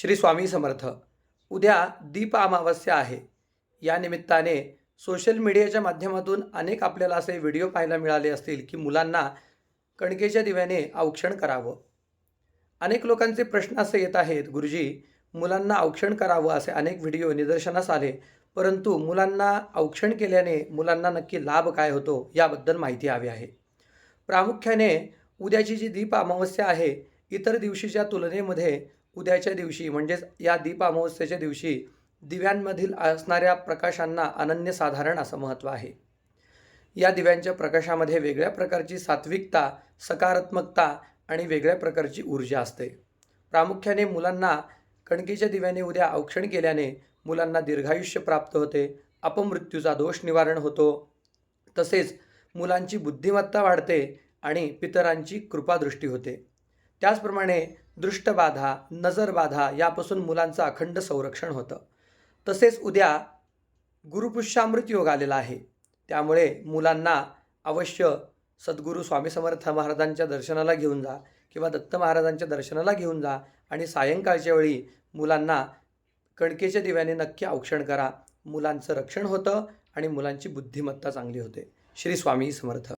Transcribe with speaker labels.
Speaker 1: श्री स्वामी समर्थ. उद्या दीप अमावस्या आहे. या निमित्ताने सोशल मीडियाच्या माध्यमातून अनेक आपल्याला असे व्हिडिओ पाहायला मिळाले असतील की मुलांना कणकेच्या दिव्याने औक्षण करावं. अनेक लोकांचे प्रश्न असे येत आहेत गुरुजी मुलांना औक्षण करावं असे अनेक व्हिडिओ निदर्शनास आले परंतु मुलांना औक्षण केल्याने मुलांना नक्की लाभ काय होतो याबद्दल माहिती हवी आहे. प्रामुख्याने उद्याची जी दीप अमावस्या आहे इतर दिवशीच्या तुलनेमध्ये उद्याच्या दिवशी म्हणजेच या दीप अमावस्येच्या दिवशी दिव्यांमधील असणाऱ्या प्रकाशांना अनन्यसाधारण असं महत्त्व आहे. या दिव्यांच्या प्रकाशामध्ये वेगळ्या प्रकारची सात्विकता सकारात्मकता आणि वेगळ्या प्रकारची ऊर्जा असते. प्रामुख्याने मुलांना कणकीच्या दिव्याने उद्या औक्षण केल्याने मुलांना दीर्घायुष्य प्राप्त होते अपमृत्यूचा दोष निवारण होतो. तसेच मुलांची बुद्धिमत्ता वाढते आणि पितरांची कृपादृष्टी होते. त्याचप्रमाणे दृष्टबाधा नजरबाधा यापासून मुलांचं अखंड संरक्षण होतं. तसेच उद्या गुरुपुष्यामृत योग आलेला आहे. त्यामुळे मुलांना अवश्य सद्गुरू स्वामी समर्थ महाराजांच्या दर्शनाला घेऊन जा किंवा दत्त महाराजांच्या दर्शनाला घेऊन जा आणि सायंकाळच्या वेळी मुलांना कणकेच्या दिव्याने नक्की औक्षण करा. मुलांचं रक्षण होतं आणि मुलांची बुद्धिमत्ता चांगली होते. श्री स्वामी समर्थ.